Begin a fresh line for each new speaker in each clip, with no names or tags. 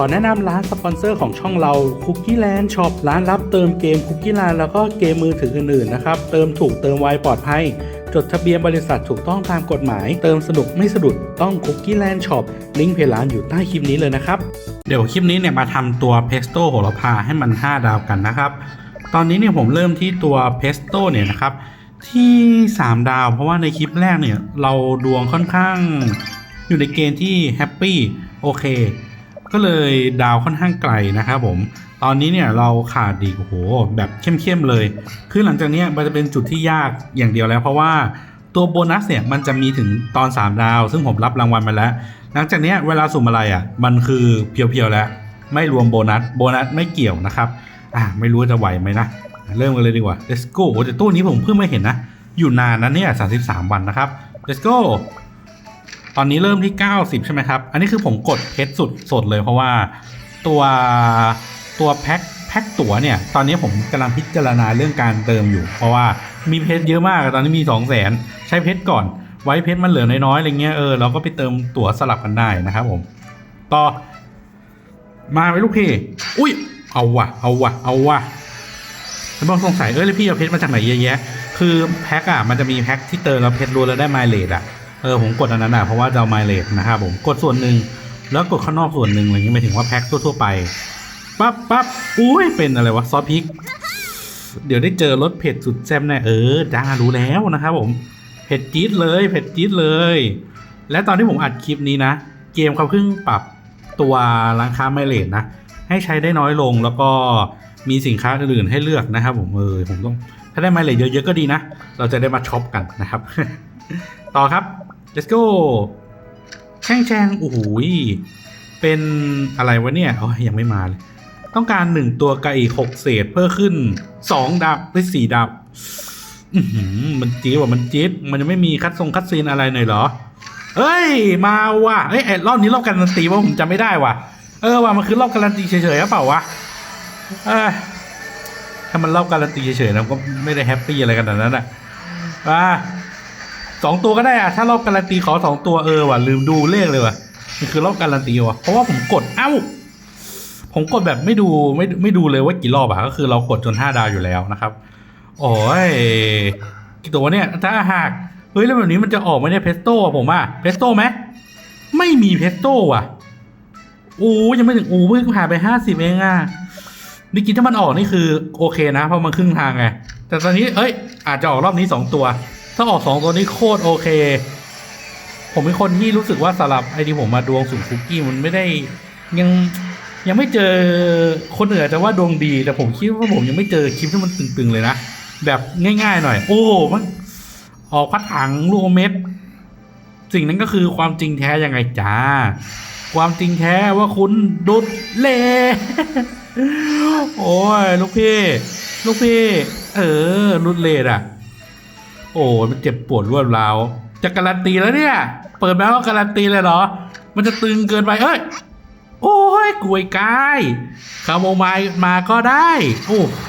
ขอแนะนำร้านสปอนเซอร์ของช่องเรา Cookie Land Shop ร้านรับเติมเกม Cookie Land แล้วก็เกมมือถืออื่นๆนะครับ เติมถูกเติมไวปลอดภัย จดทะเบียนบริษัทถูกต้องตามกฎหมาย เติมสนุกไม่สะดุดต้อง Cookie Land Shop ลิงก์เพจร้านอยู่ใต้คลิปนี้เลยนะครับ เดี๋ยวคลิปนี้เนี่ยมาทำตัวเพสโต้โหระพาให้มัน 5 ดาวกันนะครับ ตอนนี้เนี่ยผมเริ่มที่ตัวเพสโต้เนี่ยนะครับที่ 3 ดาว เพราะว่าในคลิปแรกเนี่ยเราดวงค่อนข้าง อยู่ในเกณฑ์ที่แฮปปี้โอเค ก็เลยดาวค่อนข้างไกลนะครับผม ตอนนี้เนี่ยเราขาดดีกโอ้โหแบบเข้มๆเลย คือหลังจากนี้มันจะเป็นจุดที่ยากอย่างเดียวแล้ว เพราะว่าตัวโบนัสเนี่ยมันจะมีถึงตอน 3 ดาว ซึ่งผมรับรางวัลมาแล้ว หลังจากนี้เวลาสุ่มอะไรอะ มันคือเพียวๆแล้ว ไม่รวมโบนัส โบนัสไม่เกี่ยวนะครับอ่าไม่รู้จะไหวไหมนะ เริ่มกันเลยดีกว่า let's go โอ้แต่ตู้นี้ผมเพิ่งมาเห็นนะ อยู่นานนะเนี่ย33 วันนะครับ let's go ตอนนี้เริ่มที่ 90 ใช่ไหมครับ อันนี้คือผมกดเพชรสุดสดเลยเพราะว่าตัวตัวแพ็คแพ็คตั๋วเนี่ย ตอนนี้ผมกำลังพิจารณาเรื่องการเติมอยู่ เพราะว่ามีเพชรเยอะมากตอนนี้มี 2 0 0 0 0 0 ใช้เพชรก่อน ไว้เพชรมันเหลือน้อยๆอะไรเงี้ยเออเราก็ไปเติมตั๋วสลับกันได้นะครับผม ต่อ มาไหมลูกพี่อุ้ยเอาวะเอาวะเอาวะแล้วบางสงสัยเออแล้วพี่เอาเพชรมาจากไหนเยอะแยะ คือแพ็คอะมันจะมีแพ็คที่เติมแล้วเพชรรวมแล้วได้ไมล์เลดอะ เออผมกดอันนั้นอะเพราะว่าจะเอาไมล์เลดนะครับผมกดส่วนหนึ่งแล้วกดข้างนอกส่วนหนึ่งอะไรเงี้ยหมายถึงว่าแพ็คทั่วๆไปปั๊บปั๊บอุ้ยเป็นอะไรวะซอสพริก เดี๋ยวได้เจอรสเผ็ดสุดแซ่บแน่เออจ้ารู้แล้วนะครับผมเผ็ดจี๊ดเลยเผ็ดจี๊ดเลย และตอนที่ผมอัดคลิปนี้นะ เกมเขาเพิ่งปรับตัวร้านค้าไมเลดนะ ให้ใช้ได้น้อยลงแล้วก็มีสินค้าอื่นๆให้เลือกนะครับผมเออผมต้อง ถ้าได้ไมเลดเยอะๆก็ดีนะ เราจะได้มาช็อปกันนะครับ ต่อครับ let's go แช่งแช่งโอ้โหเป็นอะไรวะเนี่ยโอ้ยยังไม่มาเลย ต้องการหนึ่งตัวกับอีกหกเศษเพิ่มขึ้นสองดาบหรือสี่ดาบมันจี๊ดว่ะมันจี๊ดมันจะไม่มีคัดทรงคัดซีนอะไรหน่อยเหรอ เอ้ย มาว่ะเอ้ยไอ้รอบนี้รอบการันตีว่าผมจำไม่ได้ว่ะ เออว่ะมันคือรอบการันตีเฉยๆหรือเปล่าวะเออถ้ามันรอบการันตีเฉยๆนะก็ไม่ได้แฮปปี้อะไรกันนาดนั้นอะอ่า สองตัวก็ได้อะถ้ารอบการันตีขอสองตัวเออว่ะลืมดูเลขเลยว่ะมันคือรอบการันตีว่ะเพราะว่าผมกดเอ้า ผมกดแบบไม่ดูไม่ไม่ดูเลยว่ากี่รอบอะก็คือเรากดจนห้าดาวอยู่แล้วนะครับ โอ้ยกี่ตัวเนี่ยถ้าหากเฮ้ยแล้วแบบนี้มันจะออกไหมเนี่ยเพสโต้ผมอะเพสโต้ไหมไม่มีเพสโต้อะโอ้ยังไม่ถึงโอ้เพิ่งผ่านไปห้าสิบเองอะนี่กินถ้ามันออกนี่คือโอเคนะเพราะมันครึ่งทางไงแต่ตอนนี้เอ้ย อาจจะออกรอบนี้สองตัว ถ้าออกสองตัวนี้โคตรโอเค ผมเป็นคนที่รู้สึกว่าสำหรับไอที่ผมมาดวงสุ่มคุกกี้มันไม่ได้ยังยังไม่เจอคนอื่นอาจจะว่าดวงดีแต่ผมคิดว่าผมยังไม่เจอคลิปที่มันตึงๆเลยนะ แบบง่ายๆหน่อย โอ้มันออกพัดถังลูกเม็ด สิ่งนั้นก็คือความจริงแท้ยังไงจ้า ความจริงแท้ว่าคุณดุดเล่โอ้ย ลูกพี่ ลูกพี่ เออรุดเลดอะ โอ้มันเจ็บปวดรวดร้าวจะการันตีแล้วเนี่ย เปิดมาก็การันตีเลยเหรอ มันจะตึงเกินไปเอ้ย โอ้ยกวยกายคาโมไมล์มาก็ได้ โอ้โห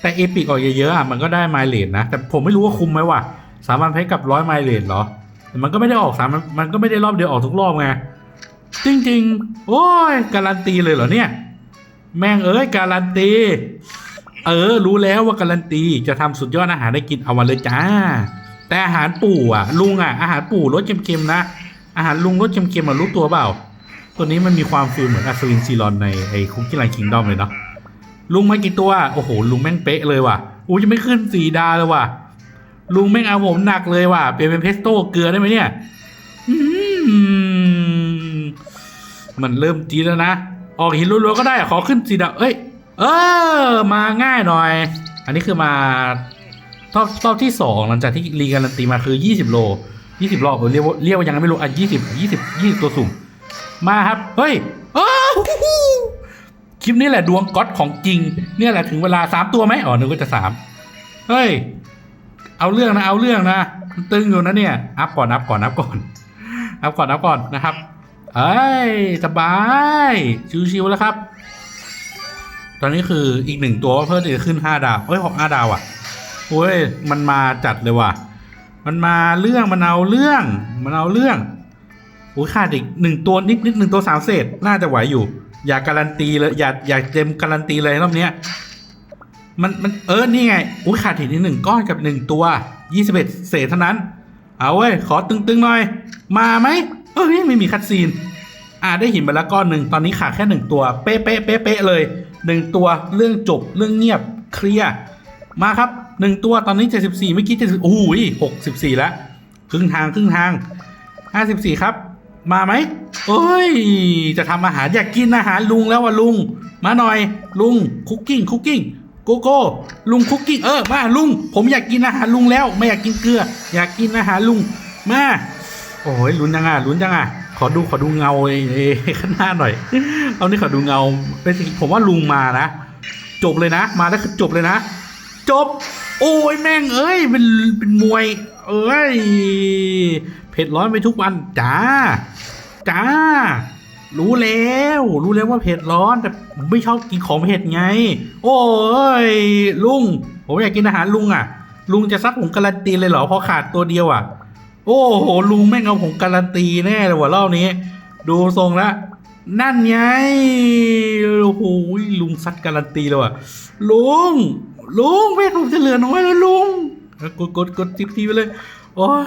แต่เอพิกออกเยอะๆอะมันก็ได้ไมล์เลนนะ แต่ผมไม่รู้ว่าคุ้มไหมว่ะสามันเพชกับร้อยไมล์เลนเหรอ มันก็ไม่ได้ออกสามมันก็ไม่ได้รอบเดียวออกทุกรอบไง จริงๆ โอ้ยการันตีเลยเหรอเนี่ย แม่งเอ้ยการันตี เออ รู้แล้วว่าการันตีจะทำสุดยอดอาหารได้กินเอาวันเลยจ้า แต่อาหารปู่อะ ลุงอะ อาหารปู่รสเค็มๆนะ อาหารลุงรสเค็มๆอะรู้ตัวเปล่า ตัวนี้มันมีความฟีลเหมือนอัศวินซีรอนในไอ้คุกกี้ไลน์คิงดอมเลยเนาะลุงมากี่ตัว โอ้โห ลุงแม่งเป๊ะเลยว่ะอู้จะไม่ขึ้นสีดาเลยว่ะ ลุงแม่งเอาผมหนักเลยว่ะเปลี่ยนเป็นเพสโต้เกลือได้ไหมเนี่ยมันเริ่มจีดแล้วนะ ออกหินรัวๆก็ได้ ขอขึ้นสีดาเอ้ย เออ มาง่ายหน่อย อันนี้คือมา รอบรอบที่สองหลังจากที่รีการันตีมาคือยี่สิบโลยี่สิบรอบเออเรียกว่าเรียกว่ายังไงไม่รู้อะยี่สิบยี่สิบยี่สิบตัวสุ่ม มาครับ เฮ้ยอ้าวคลิปนี้แหละดวงก๊อตของจริง เนี่ยแหละถึงเวลาสามตัวไหมอ๋อนึกว่าจะสามเฮ้ย เอาเรื่องนะ เอาเรื่องนะตึงอยู่นะเนี่ย อัพก่อนอัพก่อนอัพก่อนอัพก่อนอัพก่อนนะครับเอ้ยสบายชิวๆแล้วครับ ตอนนี้คืออีกหนึ่งตัวเพิ่มจะขึ้นห้าดาวเอ้ยหกห้าดาวอะโอ้ยมันมาจัดเลยว่ะ มันมาเรื่องมันเอาเรื่อง มันเอาเรื่องโอุ้ยขาดอีกหนึ่งตัวนิดนิดหนึ่งตัวสามเศษน่าจะไหวอยู่ อย่าการันตีเลยอย่าอย่าเต็มการันตีเลยรอบเนี้ยมันมันเออนี่ไงอุ้ยขาดหินอีกหนึ่งก้อนกับหนึ่งตัวยี่สิบเอ็ดเศษเท่านั้น เอาเว้ยขอตึงๆหน่อย มาไหมเอ้ยไม่มีคัดซีนอ่าได้หินไปแล้วก้อนหนึ่งตอนนี้ขาดแค่หนึ่งตัว เป๊ะเป๊ะเป๊ะเป๊ะเลย หนึ่งตัวเรื่องจบเรื่องเงียบเคลียร์มาครับหนึ่งตัวตอนนี้เจ็ดสิบสี่เมื่อกี้เจ็ดสิบโอ้ยหกสิบสี่แล้ว ครึ่งทางครึ่งทางห้าสิบสี่ครับ มาไหมเอ้ย จะทำอาหารอยากกินอาหารลุงแล้วว่ะลุง มาหน่อยลุงคุกกิ้งคุกกิ้งโกโก้ลุงคุกกิ้งเออมาลุง ผมอยากกินอาหารลุงแล้ว ไม่อยากกินเกลือ อยากกินอาหารลุงมาโอ้ยลุ้นจังอะลุ้นจังอะ ขอดูขอดูเงาไอ้ข้างหน้าหน่อย เอานี่ขอดูเงาเป็นผมว่าลุงมานะ จบเลยนะ มาแล้วคือจบเลยนะ จบ โอ้ยแม่งเอ้ย เป็นเป็นมวย เอ้ย เผ็ดร้อนไปทุกวันจ้า จ้า รู้แล้ว รู้แล้วว่าเผ็ดร้อนแต่ผมไม่ชอบกินของเผ็ดไง โอ้ยลุง ผมอยากกินอาหารลุงอะ ลุงจะซัดผมการันตีเลยเหรอพราะขาดตัวเดียวอะ โอ้โหลุงแม่งเอาผมการันตีแน่เลยว่ะรอบนี้ ดูทรงแล้วนั่นไงโอ้โหลุงซัดการันตีเลยว่ะลุงลุงแม่ผมจะเหลือน้อยแล้วลุงกดกดกดทิปทีไปเลยโอ้ย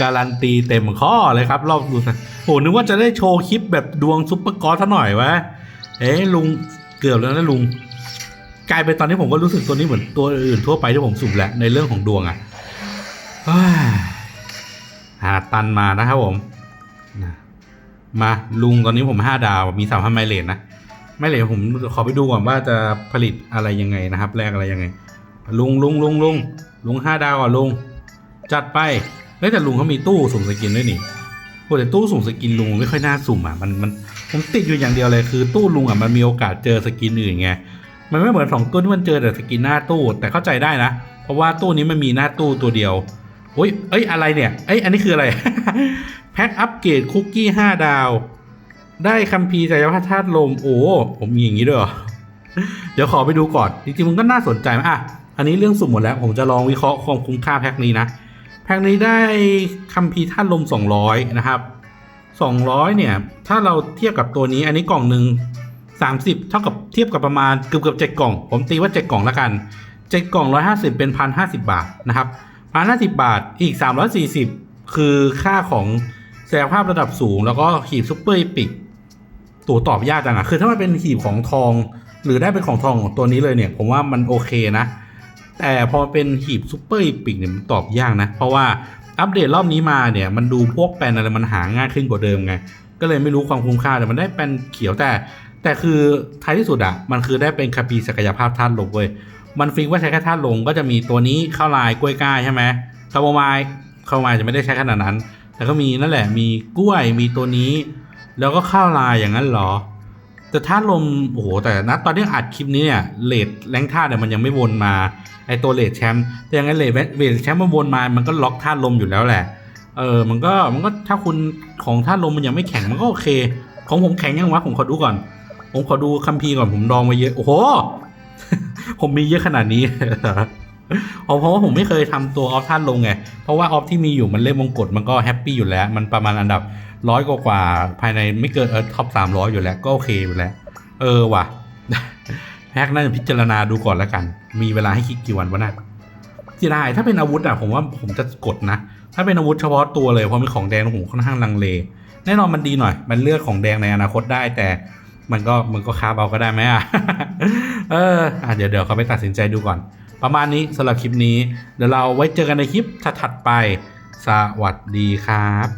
การันตีเต็มข้อเลยครับ รอบดูนะโหนึกว่าจะได้โชว์คลิปแบบดวงซุปเปอร์กอสซะหน่อยวะเอ๊ะลุงเกือบแล้วนะลุงกลายเป็นตอนนี้ผมก็รู้สึกตัวนี้เหมือนตัวอื่นทั่วไปที่ผมสุ่มแหละในเรื่องของดวงอะ หาตันมานะครับผมมาลุงตอนนี้ผมห้าดาวมีสามพันไมเลนนะไม่เลยผมขอไปดูก่อนว่าจะผลิตอะไรยังไงนะครับ แลกอะไรยังไง ลุงลุงลุงลุงลุงห้าดาวอะลุง จัดไปเฮ้แต่ลุงเขามีตู้สุ่มสกินด้วยนี่โหแต่ตู้สุ่มสกินลุงไม่ค่อยน่าสุ่มอะมันมันผมติดอยู่อย่างเดียวเลยคือตู้ลุงอะมันมีโอกาสเจอสกินอื่นไงมันไม่เหมือนสองตู้ที่มันเจอแต่สกินหน้าตู้ แต่เข้าใจได้นะ เพราะว่าตู้นี้มันมีหน้าตู้ตัวเดียว โอ้ยเอ้ย อะไรเนี่ย เอ้ย อันนี้คืออะไร แพ็คอัปเกรดคุกกี้ห้าดาว ได้คัมภีร์ศักยภาพธาตุลม โอ้ ผมมีอย่างนี้ด้วยเหรอ เดี๋ยวขอไปดูก่อน จริงๆ มันก็น่าสนใจมากอะ อันนี้เรื่องสุ่มหมดแล้ว ผมจะลองวิเคราะห์ความคุ้มค่าแพ็คนี้นะ แพ็คนี้ได้คัมภีร์ธาตุลม200นะครับ200เนี่ย ถ้าเราเทียบกับตัวนี้ อันนี้กล่องหนึ่ง30เท่ากับเทียบกับประมาณเกือบเกือบเจ็ดกล่อง ผมตีว่า7กล่องแล้วกัน7กล่อง150เป็น1,050บาทนะครับ 1,050บาทอีก 340 คือค่าของศักยภาพระดับสูง แล้วก็ขีดซุปเปอร์อปิกตัวตอบยากจังอะคือถ้ามันเป็นหีบของทอง หรือได้เป็นของทองของตัวนี้เลยเนี่ย ผมว่ามันโอเคนะ แต่พอเป็นหีบซูเปอร์อปิกเนี่ยมันตอบยากนะ เพราะว่าอัปเดตรอบนี้มาเนี่ย มันดูพวกแปลนอะไรมันหาง่ายขึ้นกว่าเดิมไง ก็เลยไม่รู้ความคุ้มค่าแต่มันได้แปลนเขียวแต่ แต่คือท้ายที่สุดอะมันคือได้เป็นคาปีศักยภาพธาตุลมเว้ย มันฟิกว่าใช้แค่ธาตุลมก็จะมีตัวนี้ข้าวลายกล้วยก้ายใช่ไหมคาโมไมล์คาโมไมล์จะไม่ได้ใช้ขนาดนั้น แต่ก็มีนั่นแหละมีกล้วยมีตัวนี้ แล้วก็ข้าวลายอย่างนั้นเหรอ แต่ธาตุลมโอ้โหแต่นะตอนที่อัดคลิปนี้เนี่ยเลดแรงธาตุเนี่ยมันยังไม่วนมาไอตัวเลดแชมป์แต่ยังไงเลดเลดแชมป์มันวนมา มันก็ล็อกธาตุลมอยู่แล้วแหละเออมันก็มันก็ถ้าคุณของธาตุลมมันยังไม่แข็งมันก็โอเคของผมแข็งยังวะผมขอดูก่อน ผมขอดูคัมภีร์ก่อนผมดองไว้เยอะโอ้โห ผมมีเยอะขนาดนี้เพราะว่าผมไม่เคยทำตัวออฟท่านลงไง เพราะว่าออฟที่มีอยู่มันเล่นมงกฎมันก็แฮปปี้อยู่แล้ว มันประมาณอันดับร้อยกว่าๆภายในไม่เกินเออท็อปสามร้อยอยู่แล้วก็โอเคอยู่แล้ว เออว่ะแพ็กน่าจะพิจารณาดูก่อนแล้วกัน มีเวลาให้คิดกี่วันวะนะที่ได้ถ้าเป็นอาวุธอะผมว่าผมจะกดนะ ถ้าเป็นอาวุธเฉพาะตัวเลยเพราะมีของแดงผมค่อนข้างลังเล แน่นอนมันดีหน่อย มันเลือกของแดงในอนาคตได้แต่ มันก็มันก็คาบเอาก็ได้ไหมอะ เอออะเดี๋ยวเดี๋ยวเขาไปตัดสินใจดูก่อน ประมาณนี้สำหรับคลิปนี้ เดี๋ยวเราไว้เจอกันในคลิปถัดๆไป สวัสดีครับ